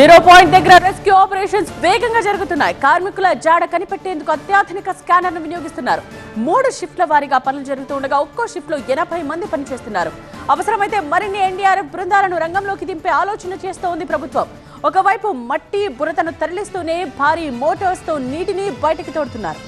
Zero point దగ్గర rescue operations వేగంగా జరుగుతున్నాయి. కార్మికుల జాడ కనిపెట్టేందుకు అత్యాధునిక స్కానర్ను వినియోగిస్తున్నారు. మూడు షిఫ్ట్ల వారీగా పనులు జరుగుతూ ఉండగా ఒక్కో షిఫ్ట్లో ఎనభై మంది పనిచేస్తున్నారు. అవసరమైతే మరిన్ని ఎన్డీఆర్ఎఫ్ బృందాలను రంగంలోకి దింపే ఆలోచన చేస్తోంది ప్రభుత్వం. ఒకవైపు మట్టి బురదను తరలిస్తూనే భారీ మోటార్స్తో నీటిని బయటికి తోడుతున్నారు.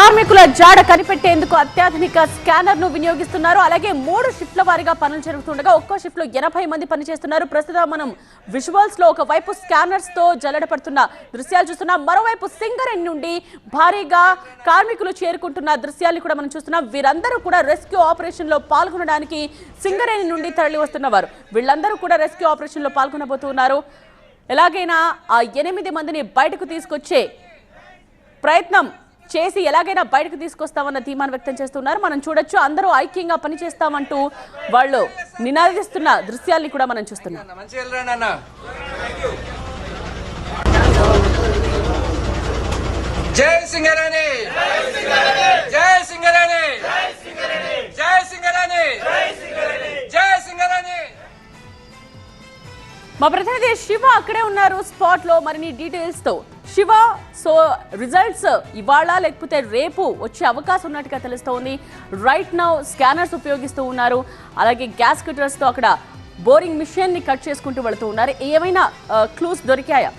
కార్మికుల జాడ కనిపెట్టేందుకు అత్యాధునిక స్కానర్ను వినియోగిస్తున్నారు. అలాగే మూడు షిఫ్ట్ల వారిగా పనులు జరుగుతుండగా ఒక్కో షిఫ్ట్లో ఎనభై మంది పనిచేస్తున్నారు. ప్రస్తుతం మనం విజువల్స్లో ఒకవైపు స్కానర్స్తో జల్లడపడుతున్న దృశ్యాలు చూస్తున్నాం. మరోవైపు సింగరేణి నుండి భారీగా కార్మికులు చేరుకుంటున్న దృశ్యాన్ని కూడా మనం చూస్తున్నాం. వీరందరూ కూడా రెస్క్యూ ఆపరేషన్లో పాల్గొనడానికి సింగరేణి నుండి తరలి వస్తున్నవారు వీళ్ళందరూ కూడా రెస్క్యూ ఆపరేషన్లో పాల్గొనబోతున్నారు. ఎలాగైనా ఆ ఎనిమిది మందిని బయటకు తీసుకొచ్చే ప్రయత్నం చేసి ఎలాగైనా బయటకు తీసుకొస్తామన్న ధీమాను వ్యక్తం చేస్తున్నారు. మనం చూడొచ్చు అందరూ ఐక్యంగా పనిచేస్తామంటూ వాళ్ళు నినాదిస్తున్న దృశ్యాల్ని కూడా మనం చూస్తున్నాం. అన్న మంచిగా వెళ్ళరండి అన్న. జై సింగరాణి. జై సింగరాణి. జై సింగరాణి. జై సింగరాణి. మా ప్రతినిధి శివ అక్కడే ఉన్నారు స్పాట్లో మరిన్ని డీటెయిల్స్తో శివ సో రిజల్ట్స్ ఇవాళ లేకపోతే రేపు వచ్చే అవకాశం ఉన్నట్టుగా తెలుస్తోంది. రైట్ నౌ స్కానర్స్ ఉపయోగిస్తూ ఉన్నారు. అలాగే గ్యాస్ కటర్స్తో అక్కడ బోరింగ్ మిషన్ని కట్ చేసుకుంటూ వెళుతూ ఉన్నారు. ఏమైనా క్లూస్ దొరికాయా?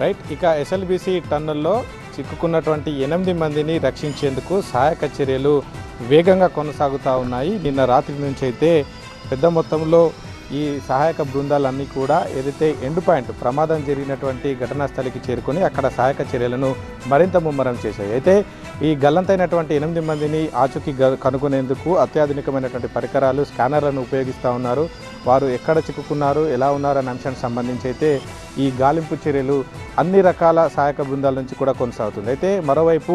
రైట్ ఇక ఎస్ఎల్బిసి టన్నుల్లో చిక్కుకున్నటువంటి ఎనిమిది మందిని రక్షించేందుకు సహాయక చర్యలు వేగంగా కొనసాగుతూ ఉన్నాయి. నిన్న రాత్రి నుంచి అయితే పెద్ద మొత్తంలో ఈ సహాయక బృందాలన్నీ కూడా ఏదైతే ఎండ్ పాయింట్ ప్రమాదం జరిగినటువంటి ఘటనా స్థలికి చేరుకొని అక్కడ సహాయక చర్యలను మరింత ముమ్మరం చేశాయి. అయితే ఈ గల్లంతైనటువంటి ఎనిమిది మందిని ఆచూకీ కనుగొనేందుకు అత్యాధునికమైనటువంటి పరికరాలు స్కానర్లను ఉపయోగిస్తూ ఉన్నారు. వారు ఎక్కడ చిక్కుకున్నారు ఎలా ఉన్నారు అనే అంశానికి సంబంధించి అయితే ఈ గాలింపు చర్యలు అన్ని రకాల సహాయక బృందాల నుంచి కూడా కొనసాగుతుంది. అయితే మరోవైపు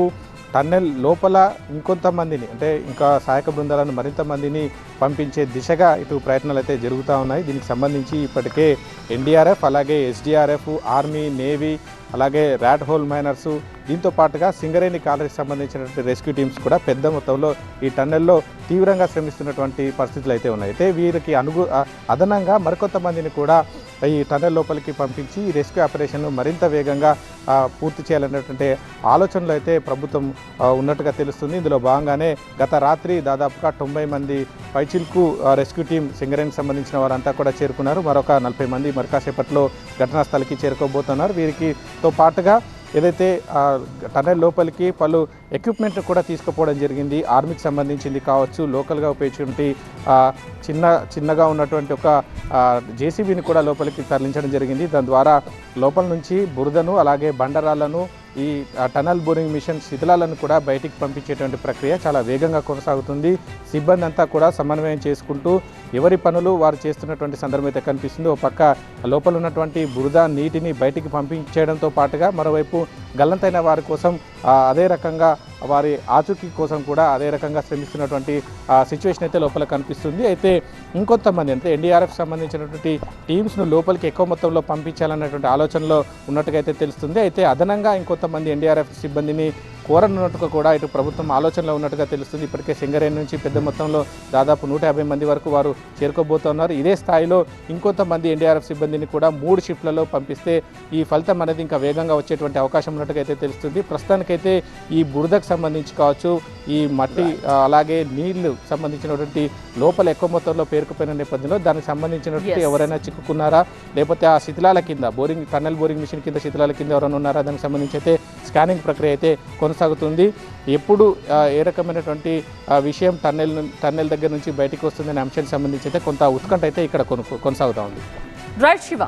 టన్నెల్ లోపల ఇంకొంతమందిని అంటే ఇంకా సహాయక బృందాలను మరింత మందిని పంపించే దిశగా ఇటు ప్రయత్నాలు అయితే జరుగుతూ ఉన్నాయి. దీనికి సంబంధించి ఇప్పటికే ఎన్డీఆర్ఎఫ్ అలాగే ఎస్డీఆర్ఎఫ్ ఆర్మీ నేవీ అలాగే ర్యాట్ హోల్ మైనర్సు దీంతో పాటుగా సింగరేణి కాలనీకి సంబంధించినటువంటి రెస్క్యూ టీమ్స్ కూడా పెద్ద మొత్తంలో ఈ టన్నెల్లో తీవ్రంగా శ్రమిస్తున్నటువంటి పరిస్థితులు అయితే ఉన్నాయి. అయితే వీరికి అనుగు అదనంగా మరికొంతమందిని కూడా ఈ టనల్ లోపలికి పంపించి ఈ రెస్క్యూ ఆపరేషన్ను మరింత వేగంగా పూర్తి చేయాలన్నటువంటి ఆలోచనలు అయితే ప్రభుత్వం ఉన్నట్టుగా తెలుస్తుంది. ఇందులో భాగంగానే గత రాత్రి దాదాపుగా తొంభై మంది పైచిల్కు ఆ, రెస్క్యూ టీం సింగరేణికి సంబంధించిన వారంతా కూడా చేరుకున్నారు. మరొక నలభై మంది మరికాసేపట్లో ఘటనా స్థలికి చేరుకోబోతున్నారు వీరికితో పాటుగా ఏదైతే ఆ, టన్నెల్ లోపలికి పలు ఎక్విప్మెంట్ కూడా తీసుకుపోవడం జరిగింది. ఆర్మీకి సంబంధించింది కావచ్చు లోకల్గా ఉపయోగించి చిన్న చిన్నగా ఉన్నటువంటి ఒక జేసీబీని కూడా లోపలికి తరలించడం జరిగింది. దాని ద్వారా లోపల నుంచి బురదను అలాగే బండరాళ్ళను ఈ టనల్ బోరింగ్ మిషన్ శిథిలాలను కూడా బయటికి పంపించేటువంటి ప్రక్రియ చాలా వేగంగా కొనసాగుతుంది. సిబ్బంది అంతా కూడా సమన్వయం చేసుకుంటూ ఎవరి పనులు వారు చేస్తున్నటువంటి సందర్భం అయితే కనిపిస్తుంది. ఓ పక్క లోపల ఉన్నటువంటి బురద నీటిని బయటికి పంపించేయడంతో పాటుగా మరోవైపు గల్లంతైన వారి కోసం అదే రకంగా వారి ఆచూకీ కోసం కూడా అదే రకంగా శ్రమిస్తున్నటువంటి సిచ్యువేషన్ అయితే లోపల కనిపిస్తుంది. అయితే ఇంకొంతమంది అంటే ఎన్డీఆర్ఎఫ్ సంబంధించినటువంటి టీమ్స్ను లోపలికి ఎక్కువ మొత్తంలో పంపించాలన్నటువంటి ఆలోచనలో ఉన్నట్టుగా అయితే తెలుస్తుంది. అయితే అదనంగా ఇంకొంతమంది ఎన్డీఆర్ఎఫ్ సిబ్బందిని కోరనున్నట్టుగా కూడా ఇటు ప్రభుత్వం ఆలోచనలో ఉన్నట్టుగా తెలుస్తుంది. ఇప్పటికే సింగరేణి నుంచి పెద్ద మొత్తంలో దాదాపు నూట యాభై మంది వరకు వారు చేరుకోబోతున్నారు. ఇదే స్థాయిలో ఇంకొంతమంది ఎన్డీఆర్ఎఫ్ సిబ్బందిని కూడా మూడు షిఫ్ట్లలో పంపిస్తే ఈ ఫలితం అనేది ఇంకా వేగంగా వచ్చేటువంటి అవకాశం ఉన్నట్టుగా అయితే తెలుస్తుంది. ప్రస్తుతానికైతే ఈ బురదకు సంబంధించి కావచ్చు ఈ మట్టి అలాగే నీళ్ళు సంబంధించినటువంటి లోపల ఎక్కువ మొత్తంలో పేరుకుపోయిన నేపథ్యంలో దానికి సంబంధించినటువంటి. ఎవరైనా చిక్కుకున్నారా? లేకపోతే ఆ శిథిలాల కింద బోరింగ్ టన్నెల్ బోరింగ్ మిషన్ కింద శిథిలాల కింద ఎవరైనా ఉన్నారా? దానికి సంబంధించి అయితే స్కానింగ్ ప్రక్రియ అయితే కొనసాగుతుంది. కొనసాగుతుంది. ఎప్పుడు ఏ రకమైనటువంటి విషయం టన్నెల్ టన్నెల్ దగ్గర నుంచి బయటకు వస్తుందనే అంశానికి సంబంధించి అయితే కొంత ఉత్కంఠ అయితే ఇక్కడ కొనసాగుతూ ఉంది. రైట్ శివ.